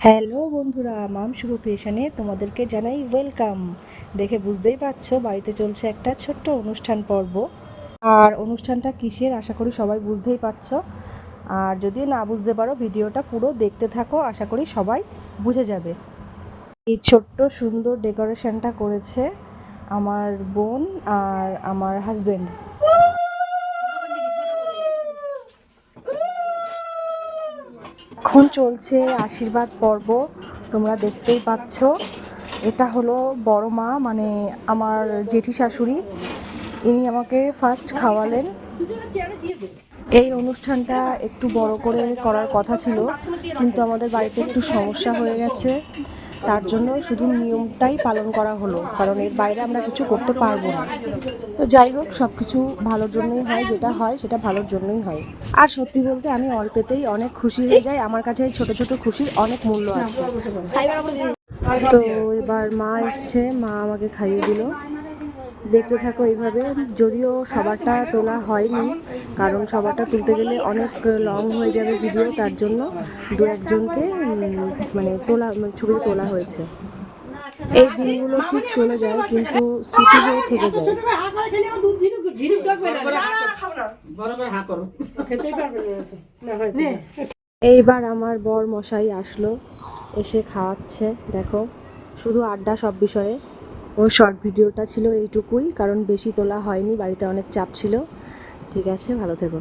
Hello বন্ধুরা, মাম শুভ ক্রিয়েশনে তোমাদেরকে জানাই ওয়েলকাম। দেখে বুঝতেই পারছ, বাড়িতে চলছে একটা ছোট্ট অনুষ্ঠান পর্ব। আর অনুষ্ঠানটা কিসের আশা করি সবাই বুঝতেই পারছ। আর যদি না বুঝতে পারো, ভিডিওটা পুরো দেখতে থাকো, আশা করি সবাই বুঝে যাবে। এই ছোট্ট সুন্দর ডেকোরেশনটা করেছে আমার বোন আর আমার হাজবেন্ড এখন চলছে আশীর্বাদ পর্ব, তোমরা দেখতেই পাচ্ছ। এটা হলো বড় মা মানে আমার জেঠি শাশুড়ি। ইনি আমাকে ফার্স্ট খাওয়ালেন। এই অনুষ্ঠানটা একটু বড় করে করার কথা ছিল, কিন্তু আমাদের বাড়িতে একটু সমস্যা হয়ে গেছে। তার জন্য শুধু নিয়মটাই পালন করা হলো, কারণ এর বাইরে আমরা কিছু করতে পারব না। তো যাই হোক সব কিছু ভালোর জন্যই হয়, যেটা হয় সেটা ভালোর জন্যই হয়। আর সত্যি বলতে আমি অল্পেতেই অনেক খুশি হয়ে যাই। আমার কাছে এই ছোটো ছোটো খুশির অনেক মূল্য আছে। তো এবার মা এসছে, মা আমাকে খাইয়ে দিল। দেখতে থাকো এইভাবে। যদিও সবারটা তোলা হয়নি, কারণ সবারটা তুলতে গেলে অনেক লং হয়ে যাবে ভিডিও তার জন্য দু একজনকে মানে তোলা মানে ছবিতে তোলা হয়েছে। এই দিনগুলো ঠিক চলে যায়, কিন্তু স্মৃতি হয়ে থেকে যায়। এইবার আমার বর মশাই আসলো, এসে খাওয়াচ্ছে, দেখো। শুধু আড্ডা সব বিষয়ে। ওর শর্ট ভিডিওটা ছিল এইটুকুই, কারণ বেশি তোলা হয়নি, বাড়িতে অনেক চাপ ছিল। ঠিক আছে, ভালো থেকো।